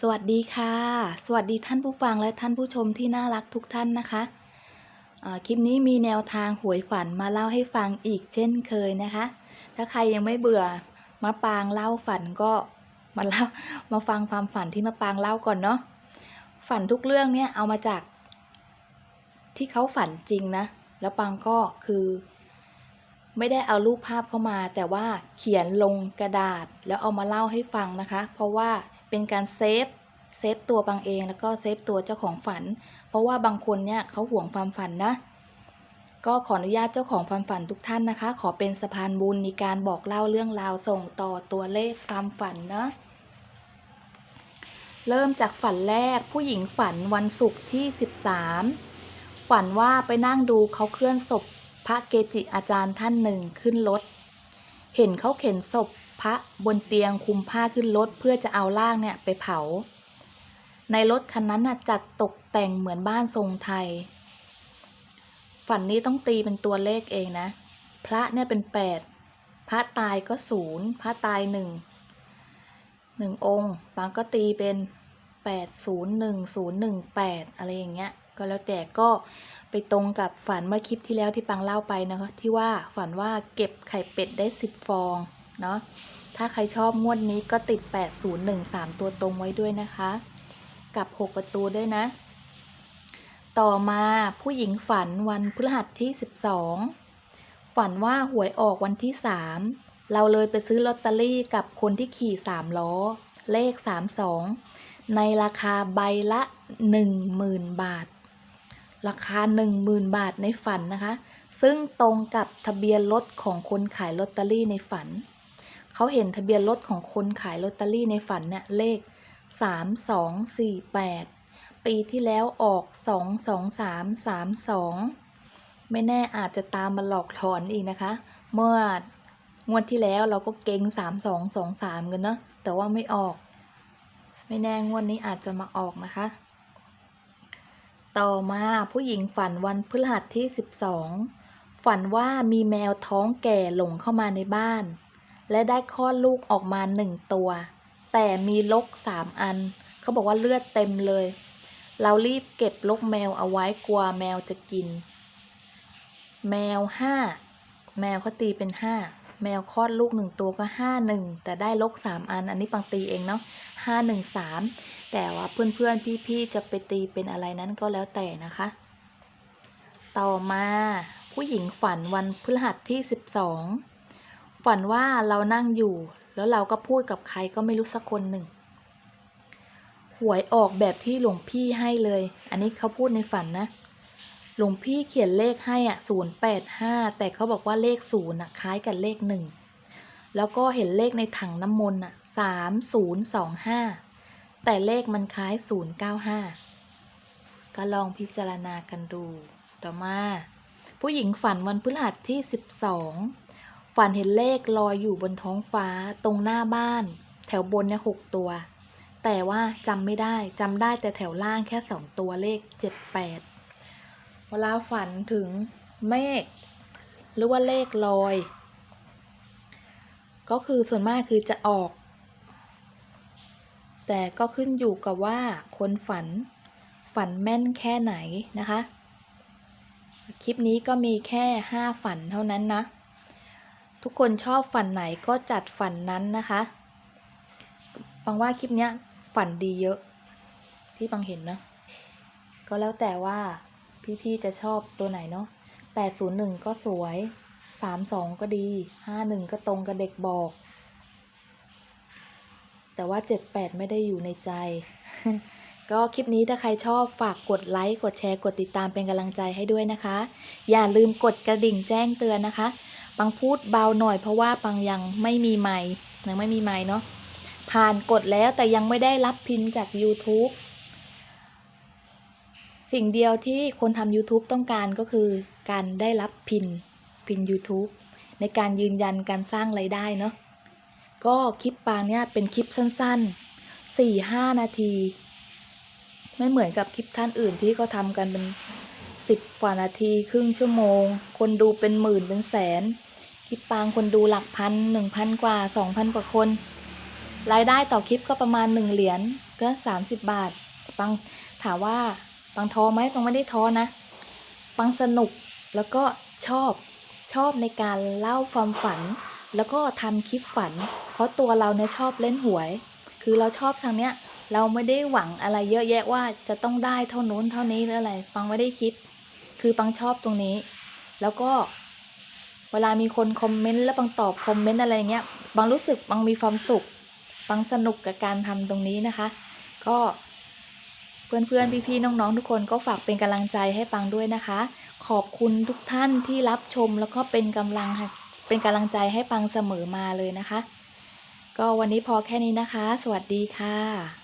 สวัสดีค่ะ สวัสดีท่านผู้ฟังและท่านผู้ชมที่น่ารักทุกท่านนะคะคลิปนี้มีแนวทางหวยฝันมาเล่าให้ฟังอีกเช่นเคยนะคะ ถ้าใครยังไม่เบื่อมะปางเล่าฝันก็มาเล่ามาฟังความฝันที่มะปางเล่าก่อนเนาะฝันทุกเรื่องเนี่ยเอามาจาก ที่เขาฝันจริงนะ แล้วปางก็คือ ไม่ได้เอารูปภาพเข้ามา แต่ว่าเขียนลงกระดาษแล้วเอามาเล่าให้ฟังนะคะ เพราะว่า เป็นการเซฟเซฟตัวบางเองแล้วก็เซฟตัวเจ้าของฝัน เพราะว่าบางคนเนี่ยเขาห่วงความฝันนะ ก็ขออนุญาตเจ้าของความฝันทุกท่านนะคะ ขอเป็นสะพานบุญในการบอกเล่าเรื่องราวส่งต่อตัวเลขความฝันนะเริ่มจากฝันแรกผู้หญิงฝันวันศุกร์ที่ 13 ฝันว่าไปนั่งดูเขาเคลื่อนศพพระเกจิอาจารย์ท่านหนึ่งขึ้นรถ เห็นเขาเข็นศพ พระบนเตียงคุมผ้าขึ้นรถเพื่อจะเอาร่างเนี่ยไปเผา ในรถคันนั้นน่ะจัดตกแต่งเหมือนบ้านทรงไทย ฝันนี้ต้องตีเป็นตัวเลขเองนะ พระเนี่ยเป็นแปดพระตายก็ศูนย์พระตายหนึ่งหนึ่งองค์บางก็ตีเป็นแปดศูนย์หนึ่งศูนย์หนึ่งแปดอะไรอย่างเงี้ย ก็แล้วแต่ก็ไปตรงกับฝันเมื่อคลิปที่แล้วที่ปังเล่าไปนะคะที่ว่าฝันว่าเก็บไข่เป็ดได้สิบฟอง เนาะถ้าใครชอบงวดนี้ก็ติด 8013 ตัวตรงไว้ด้วยนะคะ กับ 6 ประตูด้วยนะ ต่อมาผู้หญิงฝันวันพฤหัสที่ 12 ฝันว่าหวยออกวันที่ 3 เราเลยไปซื้อลอตเตอรี่กับคนที่ขี่3ล้อ เลข 32 ในราคาใบละ 10,000 บาท ราคา 10,000 บาทในฝันนะคะ ซึ่งตรงกับทะเบียนรถของคนขายลอตเตอรี่ในฝัน เขาเห็นทะเบียนรถของคนขายลอตเตอรี่ในฝันเนี่ยเลขสามสองสี่แปดปีที่แล้วออกสองสองสามสามสองไม่แน่อาจจะตามมาหลอกถอนอีกนะคะ เมื่องวดที่แล้วเราก็เก่งสามสองสองสามกันเนาะแต่ว่าไม่ออก ไม่แน่งวดนี้อาจจะมาออกนะคะ ต่อมาผู้หญิงฝันวันพฤหัสที่สิบสองฝันว่ามีแมวท้องแก่หลงเข้ามาในบ้าน และได้คลอดลูกออกมาหนึ่งตัว แต่มีลกสามอัน เขาบอกว่าเลือดเต็มเลย เรารีบเก็บลกแมวเอาไว้กลัวแมวจะกิน แมวห้าแมวเขาตีเป็นห้าแมวคลอดลูกหนึ่งตัวก็ห้าหนึ่งแต่ได้ลกสามอัน อันนี้ปังตีเองเนาะห้าหนึ่งสามแต่ว่าเพื่อนๆพี่ๆจะไปตีเป็นอะไรนั้นก็แล้วแต่นะคะ ต่อมาผู้หญิงฝันวันพฤหัสที่สิบสอง ฝันว่าเรานั่งอยู่ แล้วเราก็พูดกับใครก็ไม่รู้สักคนหนึ่ง หวยออกแบบที่หลวงพี่ให้เลย อันนี้เขาพูดในฝันนะ หลวงพี่เขียนเลขให้อะศูนย์แปดห้าแต่เขาบอกว่าเลขศูนย์อะคล้ายกับเลขหนึ่ง แล้วก็เห็นเลขในถังน้ำมนต์อะสามศูนย์สองห้าแต่เลขมันคล้ายศูนย์เก้าห้าก็ลองพิจารณากันดู ต่อมา ผู้หญิงฝันวันพฤหัสที่สิบสอง ฝันเห็นเลขลอยอยู่บนท้องฟ้าตรงหน้าบ้าน แถวบนเนี่ยหกตัว แต่ว่าจำไม่ได้จำได้แต่แถวล่างแค่สองตัวเลขเจ็ดแปดเวลาฝันถึงเมฆหรือว่าเลขลอย ก็คือส่วนมากคือจะออก แต่ก็ขึ้นอยู่กับว่าคนฝันฝันแม่นแค่ไหนนะคะ คลิปนี้ก็มีแค่ห้าฝันเท่านั้นนะ ทุกคนชอบฝันไหนก็จัดฝันนั้นนะคะบังว่าคลิปเนี้ยฝันดีเยอะที่บังเห็นนะก็แล้วแต่ว่าพี่ๆจะชอบตัวไหนเนาะแปดศูนย์หนึ่งก็สวยสามสองก็ดีห้าหนึ่งก็ตรงกับเด็กบอก แต่ว่าเจ็ดแปดไม่ได้อยู่ในใจ ก็คลิปนี้ถ้าใครชอบฝากกดไลค์ กดแชร์ กดติดตามเป็นกำลังใจให้ด้วยนะคะ อย่าลืมกดกระดิ่งแจ้งเตือนนะคะ ปังพูดเบาหน่อยเพราะว่าปังยังไม่มีไมค์ยังไม่มีไมค์เนาะผ่านกดแล้วแต่ยังไม่ได้รับพินจาก YouTube สิ่งเดียวที่คนทำ YouTube ต้องการก็คือการได้รับพินพิน YouTube ในการยืนยันการสร้างไรายได้เนาะก็คลิปปางเนี่ยเป็นคลิปสั้นๆสี่ห้านาที ไม่เหมือนกับคลิปท่านอื่นที่เขาทำกันเป็น สิบกว่านาทีครึ่งชั่วโมง คนดูเป็นหมื่นเป็นแสนคลิปปางคนดูหลักพันหนึ่งพันกว่าสองพันกว่าคน รายได้ต่อคลิปก็ประมาณหนึ่งเหรียญก็สามสิบบาทปังถามว่าปังท้อไหมปังไม่ได้ท้อนะปังสนุกแล้วก็ชอบชอบในการเล่าความฝัน แล้วก็ทำคลิปฝัน เพราะตัวเราเนี่ยชอบเล่นหวย คือเราชอบทางเนี้ย เราไม่ได้หวังอะไรเยอะแยะว่าจะต้องได้เท่านู้นเท่านี้หรืออะไรปังไม่ได้คิด คือปังชอบตรงนี้ แล้วก็เวลามีคนคอมเมนต์แล้วปังตอบคอมเมนต์อะไรเงี้ยปังรู้สึกปังมีความสุขปังสนุกกับการทำตรงนี้นะคะ ก็เพื่อนๆพี่ๆน้องๆทุกคนก็ฝากเป็นกำลังใจให้ปังด้วยนะคะ ขอบคุณทุกท่านที่รับชมแล้วก็เป็นกำลังเป็นกำลังใจให้ปังเสมอมาเลยนะคะ ก็วันนี้พอแค่นี้นะคะ สวัสดีค่ะ